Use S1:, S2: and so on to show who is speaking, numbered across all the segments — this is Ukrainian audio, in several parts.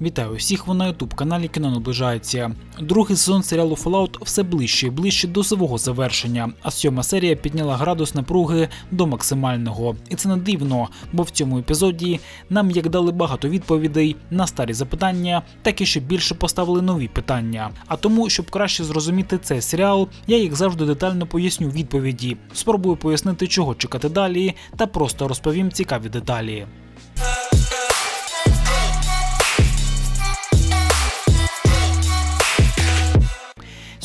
S1: Вітаю усіх ви на ютуб каналі Кіно наближається. Другий сезон серіалу Fallout все ближче і ближче до свого завершення, а сьома серія підняла градус напруги до максимального. І це не дивно, бо в цьому епізоді нам як дали багато відповідей на старі запитання, так і ще більше поставили нові питання. А тому, щоб краще зрозуміти цей серіал, я як завжди детально поясню відповіді. Спробую пояснити, чого чекати далі, та просто розповім цікаві деталі.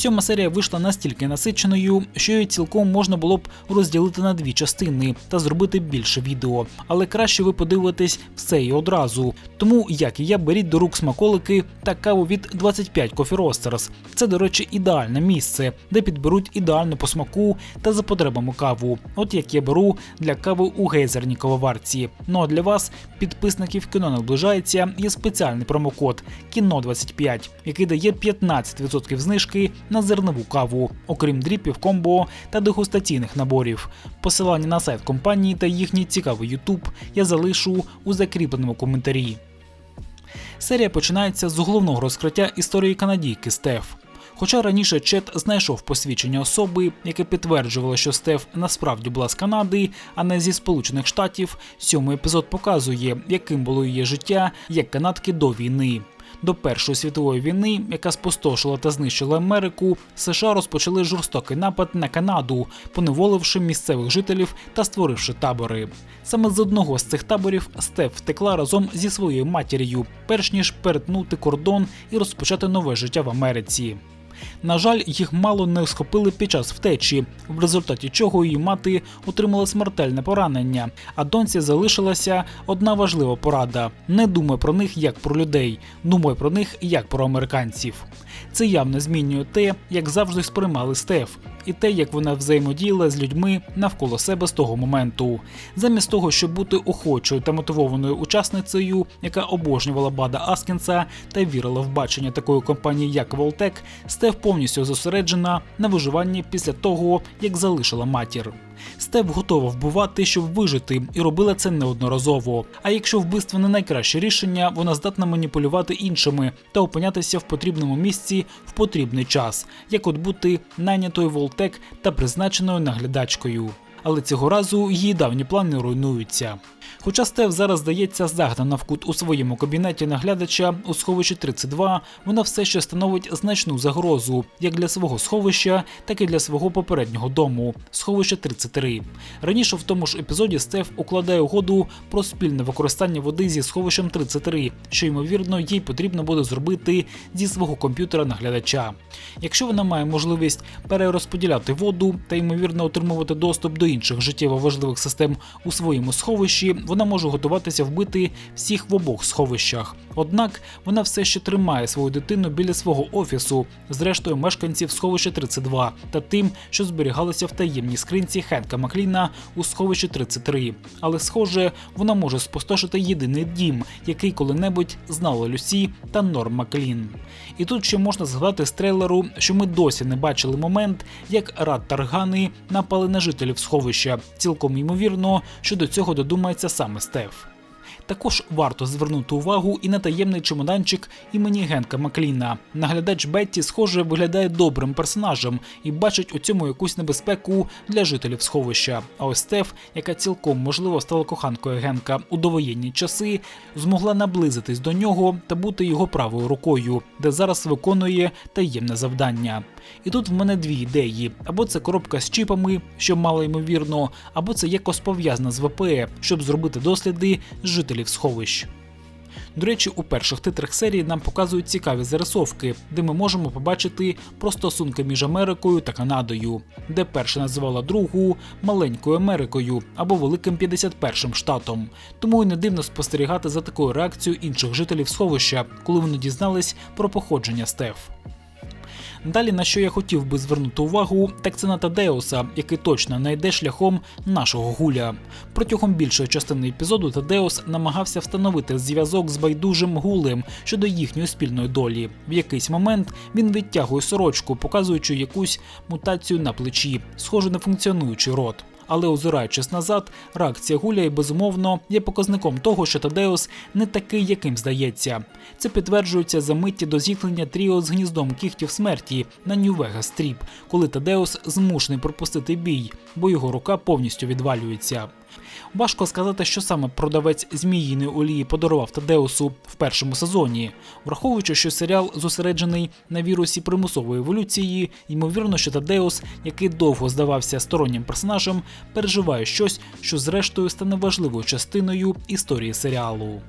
S1: Сьома серія вийшла настільки насиченою, що її цілком можна було б розділити на дві частини та зробити більше відео. Але краще ви подивитесь все і одразу. Тому, як і я, беріть до рук смаколики та каву від 25 Coffee Roasters. Це, до речі, ідеальне місце, де підберуть ідеальну по смаку та за потребами каву. От як я беру для кави у гейзерній кавоварці. Ну а для вас, підписників кіно наближається, є спеціальний промокод кіно 25 який дає 15% знижки на зернову каву, окрім дріпів, комбо та дегустаційних наборів. Посилання на сайт компанії та їхній цікавий YouTube я залишу у закріпленому коментарі. Серія починається з головного розкриття історії канадійки Стеф. Хоча раніше Чет знайшов посвідчення особи, яке підтверджувало, що Стеф насправді була з Канади, а не зі Сполучених Штатів, сьомий епізод показує, яким було її життя як канадки до війни. До Першої світової війни, яка спустошила та знищила Америку, США розпочали жорстокий напад на Канаду, поневоливши місцевих жителів та створивши табори. Саме з одного з цих таборів Стеф втекла разом зі своєю матір'ю, перш ніж перетнути кордон і розпочати нове життя в Америці. На жаль, їх мало не схопили під час втечі, в результаті чого її мати отримала смертельне поранення. А доньці залишилася одна важлива порада: не думай про них як про людей, думай про них як про американців. Це явно змінює те, як завжди сприймали Стеф, і те, як вона взаємодіяла з людьми навколо себе з того моменту. Замість того, щоб бути охочою та мотивованою учасницею, яка обожнювала Бада Аскінса та вірила в бачення такої компанії, як Волтек, Стеф повністю зосереджена на виживанні після того, як залишила матір. Степ готова вбивати, щоб вижити, і робила це неодноразово. А якщо вбивство не найкраще рішення, вона здатна маніпулювати іншими та опинятися в потрібному місці в потрібний час, як от бути найнятою Волтек та призначеною наглядачкою. Але цього разу її давні плани руйнуються. Хоча Стеф зараз здається загнана в кут у своєму кабінеті наглядача у сховищі 32, вона все ще становить значну загрозу як для свого сховища, так і для свого попереднього дому сховище 33. Раніше в тому ж епізоді Стеф укладає угоду про спільне використання води зі сховищем 33, що ймовірно їй потрібно буде зробити зі свого комп'ютера наглядача. Якщо вона має можливість перерозподіляти воду та ймовірно отримувати доступ до інших життєво важливих систем у своєму сховищі, вона може готуватися вбити всіх в обох сховищах. Однак вона все ще тримає свою дитину біля свого офісу, зрештою мешканців сховища 32 та тим, що зберігалося в таємній скринці Хенка Макліна у сховищі 33. Але, схоже, вона може спустошити єдиний дім, який коли-небудь знала Люсі та Норм Маклін. І тут ще можна згадати з трейлеру, що ми досі не бачили момент, як Рад Таргани напали на жителів сховища. Цілком ймовірно, що до цього додумається саме Стеф. Також варто звернути увагу і на таємний чемоданчик імені Генка Макліна. Наглядач Бетті, схоже, виглядає добрим персонажем і бачить у цьому якусь небезпеку для жителів сховища. А ось Стеф, яка цілком можливо стала коханкою Генка у довоєнні часи, змогла наблизитись до нього та бути його правою рукою, де зараз виконує таємне завдання. І тут в мене дві ідеї: або це коробка з чіпами, що мало ймовірно, або це якось пов'язано з ВПЕ, щоб зробити досліди жителів сховищ. До речі, у перших титрах серії нам показують цікаві зарисовки, де ми можемо побачити про стосунки між Америкою та Канадою, де перша називала другу маленькою Америкою або Великим 51-м штатом. Тому й не дивно спостерігати за такою реакцією інших жителів сховища, коли вони дізнались про походження Стеф. Далі, на що я хотів би звернути увагу, так це на Тадеуса, який точно не йде шляхом нашого гуля. Протягом більшої частини епізоду Тадеус намагався встановити зв'язок з байдужим гулем щодо їхньої спільної долі. В якийсь момент він відтягує сорочку, показуючи якусь мутацію на плечі, схожу на функціонуючий рот. Але озираючись назад, реакція Гуляй, безумовно є показником того, що Тадеус не такий, яким здається. Це підтверджується за митті до зіткнення тріо з гніздом кіхтів смерті на Нью-Вегас Стріп, коли Тадеус змушений пропустити бій, бо його рука повністю відвалюється. Важко сказати, що саме продавець зміїної олії подарував Тадеусу в першому сезоні, враховуючи, що серіал зосереджений на вірусі примусової еволюції, ймовірно, що Тадеус, який довго здавався стороннім персонажем, переживає щось, що зрештою стане важливою частиною історії серіалу.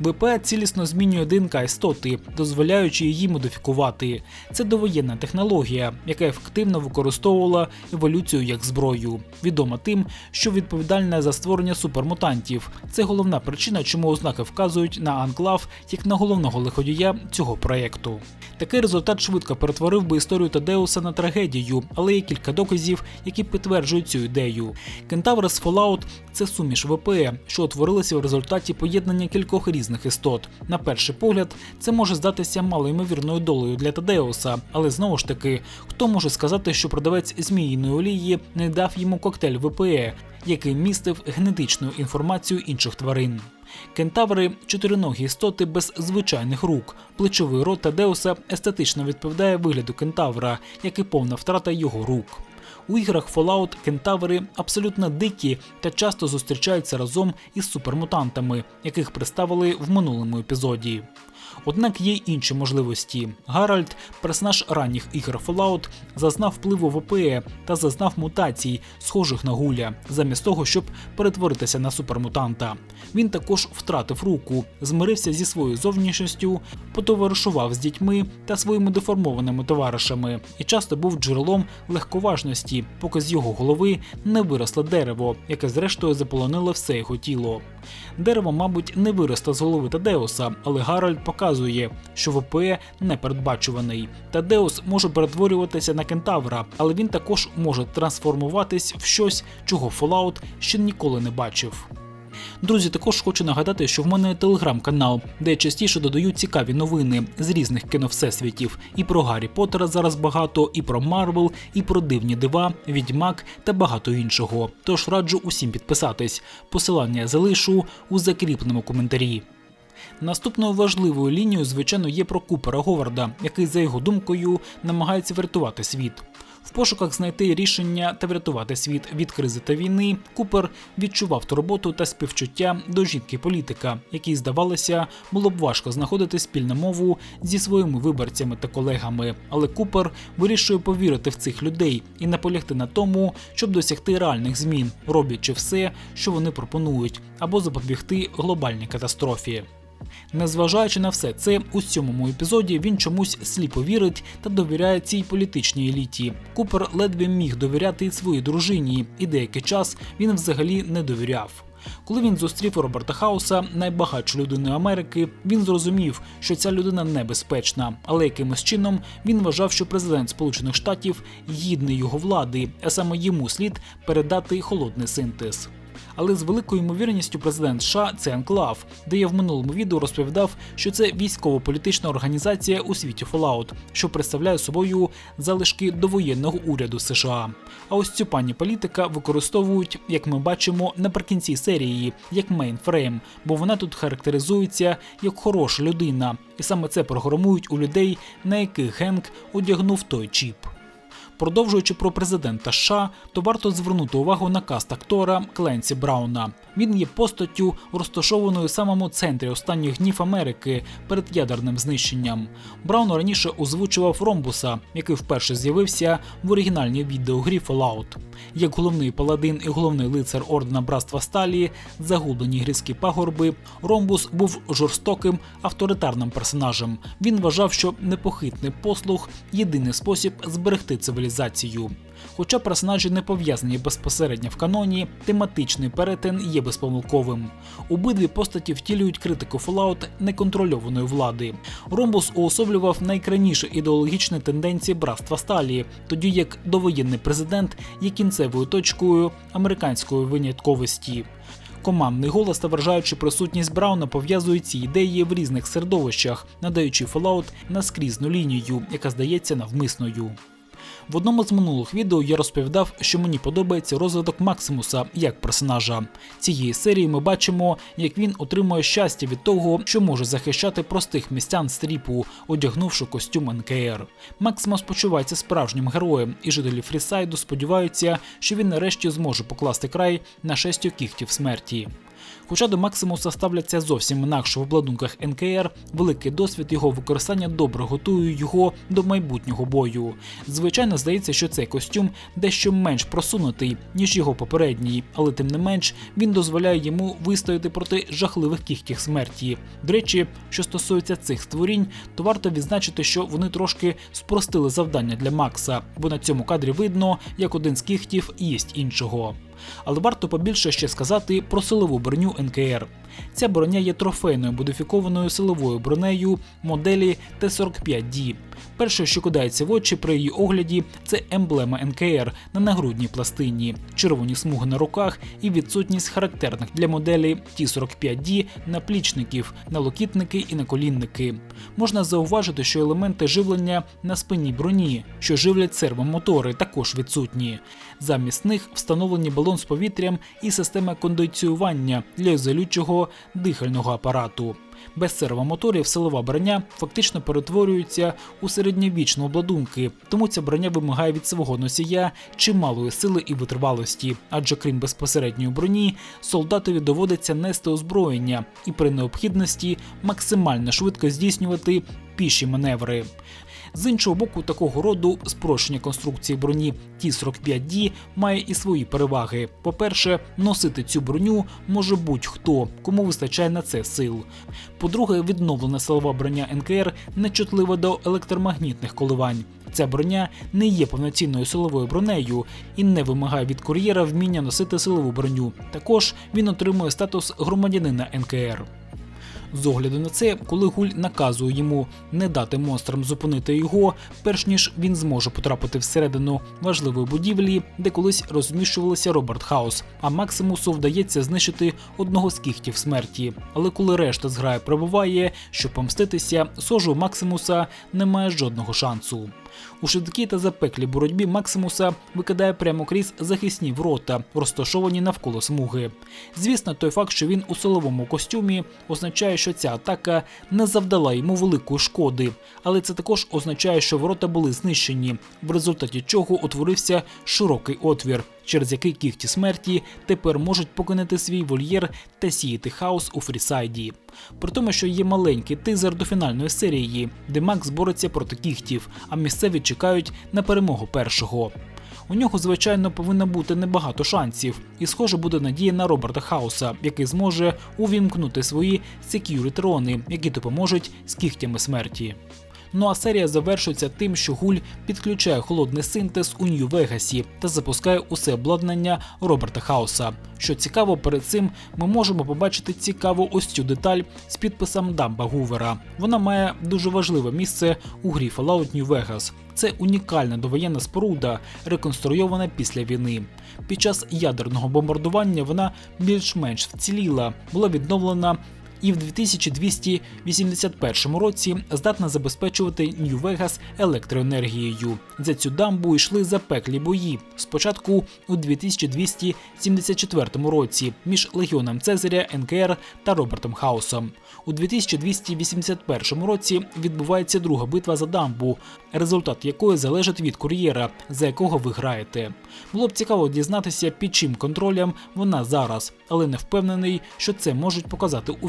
S1: ВП цілісно змінює ДНК істоти, дозволяючи її модифікувати. Це довоєнна технологія, яка ефективно використовувала еволюцію як зброю, відома тим, що відповідальна за створення супермутантів. Це головна причина, чому ознаки вказують на анклав як на головного лиходія цього проєкту. Такий результат швидко перетворив би історію Тадеуса на трагедію, але є кілька доказів, які підтверджують цю ідею. Кентавр з Fallout – це суміш ВП, що утворилася в результаті поєднання кількох різних істот. На перший погляд, це може здатися малоймовірною долею для Тадеуса, але знову ж таки, хто може сказати, що продавець зміїної олії не дав йому коктейль ВПЕ, який містив генетичну інформацію інших тварин. Кентаври чотириногі істоти без звичайних рук. Плечовий рот Тадеуса естетично відповідає вигляду кентавра, як і повна втрата його рук. У іграх Fallout кентаври абсолютно дикі та часто зустрічаються разом із супермутантами, яких представили в минулому епізоді. Однак є й інші можливості. Гаральд, персонаж ранніх ігор Fallout, зазнав впливу ВПЕ та зазнав мутацій, схожих на гуля, замість того, щоб перетворитися на супермутанта. Він також втратив руку, змирився зі своєю зовнішністю, потоваришував з дітьми та своїми деформованими товаришами і часто був джерелом легковажності, поки з його голови не виросло дерево, яке зрештою заполонило все його тіло. Дерево, мабуть, не виросте з голови Тадеуса, але Гаральд показує, що ВПЕ непередбачуваний. Тадеус може перетворюватися на кентавра, але він також може трансформуватись в щось, чого Fallout ще ніколи не бачив. Друзі, також хочу нагадати, що в мене телеграм-канал, де частіше додаю цікаві новини з різних кіновсесвітів. І про Гаррі Поттера зараз багато, і про Марвел, і про дивні дива, відьмак та багато іншого. Тож раджу усім підписатись. Посилання залишу у закріпленому коментарі. Наступною важливою лінією, звичайно, є про Купера Говарда, який, за його думкою, намагається врятувати світ. В пошуках знайти рішення та врятувати світ від кризи та війни, Купер відчував турботу та співчуття до жінки політика, якій, здавалося, було б важко знаходити спільну мову зі своїми виборцями та колегами. Але Купер вирішує повірити в цих людей і наполягти на тому, щоб досягти реальних змін, роблячи все, що вони пропонують, або запобігти глобальній катастрофі. Незважаючи на все це, у сьомому епізоді він чомусь сліпо вірить та довіряє цій політичній еліті. Купер ледве міг довіряти й своїй дружині, і деякий час він взагалі не довіряв. Коли він зустрів Роберта Хауса, найбагатшу людину Америки, він зрозумів, що ця людина небезпечна, але якимось чином він вважав, що президент Сполучених Штатів гідний його влади, а саме йому слід передати холодний синтез але з великою ймовірністю президент США це анклав, де я в минулому відео розповідав, що це військово-політична організація у світі Fallout, що представляє собою залишки довоєнного уряду США. А ось цю пані політика використовують, як ми бачимо, наприкінці серії, як мейнфрейм, бо вона тут характеризується як хороша людина, і саме це програмують у людей, на яких Генк одягнув той чіп. Продовжуючи про президента США, то варто звернути увагу на каст актора Кленсі Брауна. Він є постаттю, розташованою в самому центрі останніх днів Америки перед ядерним знищенням. Браун раніше озвучував Ромбуса, який вперше з'явився в оригінальній відеогрі Fallout. Як головний паладин і головний лицар ордена братства Сталі, загублені грізькі пагорби, Ромбус був жорстоким авторитарним персонажем. Він вважав, що непохитний послуг єдиний спосіб зберегти цивілізацію. Хоча персонажі не пов'язані безпосередньо в каноні, тематичний перетин є безпомилковим. Обидві постаті втілюють критику Fallout неконтрольованої влади. Ромбус уособлював найкрайніші ідеологічні тенденції братства Сталі, тоді як довоєнний президент є кінцевою точкою американської винятковості. Командний голос та вражаючи присутність Брауна пов'язують ці ідеї в різних середовищах, надаючи Fallout наскрізну лінію, яка здається навмисною. В одному з минулих відео я розповідав, що мені подобається розвиток Максимуса як персонажа. Цієї серії ми бачимо, як він отримує щастя від того, що може захищати простих містян стріпу, одягнувши костюм НКР. Максимус почувається справжнім героєм, і жителі Фрісайду сподіваються, що він нарешті зможе покласти край на шестю кіхтів смерті. Хоча до Максимуса ставляться зовсім інакше в обладунках НКР, великий досвід його використання добре готує його до майбутнього бою. Звичайно, здається, що цей костюм дещо менш просунутий, ніж його попередній, але тим не менш він дозволяє йому вистояти проти жахливих кіхтів смерті. До речі, що стосується цих створінь, то варто відзначити, що вони трошки спростили завдання для Макса, бо на цьому кадрі видно, як один з кіхтів їсть іншого. Але варто побільше ще сказати про силову броню НКР. Ця броня є трофейною модифікованою силовою бронею моделі Т-45D. Перше, що кидається в очі при її огляді, це емблема НКР на нагрудній пластині, червоні смуги на руках і відсутність характерних для моделі Т-45D наплічників, налокітники і наколінники. Можна зауважити, що елементи живлення на спині броні, що живлять сервомотори, також відсутні. Замість них встановлені балон з повітрям і система кондиціювання для дихального апарату. Без сервомоторів силова броня фактично перетворюється у середньовічні обладунки, тому ця броня вимагає від свого носія чималої сили і витривалості, адже крім безпосередньої броні, солдатові доводиться нести озброєння і при необхідності максимально швидко здійснювати піші маневри. З іншого боку, такого роду спрощення конструкції броні Т-45D має і свої переваги. По-перше, носити цю броню може будь-хто, кому вистачає на це сил. По-друге, відновлена силова броня НКР нечутлива до електромагнітних коливань. Ця броня не є повноцінною силовою бронею і не вимагає від кур'єра вміння носити силову броню. Також він отримує статус громадянина НКР. З огляду на це, коли гуль наказує йому не дати монстрам зупинити його, перш ніж він зможе потрапити всередину важливої будівлі, де колись розміщувалися Роберт Хаус, а Максимусу вдається знищити одного з кіхтів смерті. Але коли решта зграє прибуває, щоб помститися, сожу Максимуса немає жодного шансу. У швидкій та запеклій боротьбі Максимуса викидає прямо крізь захисні ворота, розташовані навколо смуги. Звісно, той факт, що він у силовому костюмі, означає, що ця атака не завдала йому великої шкоди, але це також означає, що ворота були знищені, в результаті чого утворився широкий отвір, через який кіхті смерті тепер можуть покинути свій вольєр та сіяти хаос у фрісайді. При тому, що є маленький тизер до фінальної серії, де Макс бореться проти кіхтів, а місцеві чекають на перемогу першого. У нього, звичайно, повинно бути небагато шансів, і схоже буде надія на Роберта Хауса, який зможе увімкнути свої security рони, які допоможуть з кігтями смерті. Ну а серія завершується тим, що гуль підключає холодний синтез у Нью-Вегасі та запускає усе обладнання Роберта Хауса. Що цікаво, перед цим ми можемо побачити цікаву ось цю деталь з підписом Дамба Гувера. Вона має дуже важливе місце у грі Fallout New Vegas. Це унікальна довоєнна споруда, реконструйована після війни. Під час ядерного бомбардування вона більш-менш вціліла, була відновлена і в 2281 році здатна забезпечувати Нью-Вегас електроенергією. За цю дамбу йшли запеклі бої. Спочатку у 2274 році між легіоном Цезаря, НКР та Робертом Хаусом. У 2281 році відбувається друга битва за дамбу, результат якої залежить від кур'єра, за якого ви граєте. Було б цікаво дізнатися, під чим контролем вона зараз, але не впевнений, що це можуть показати у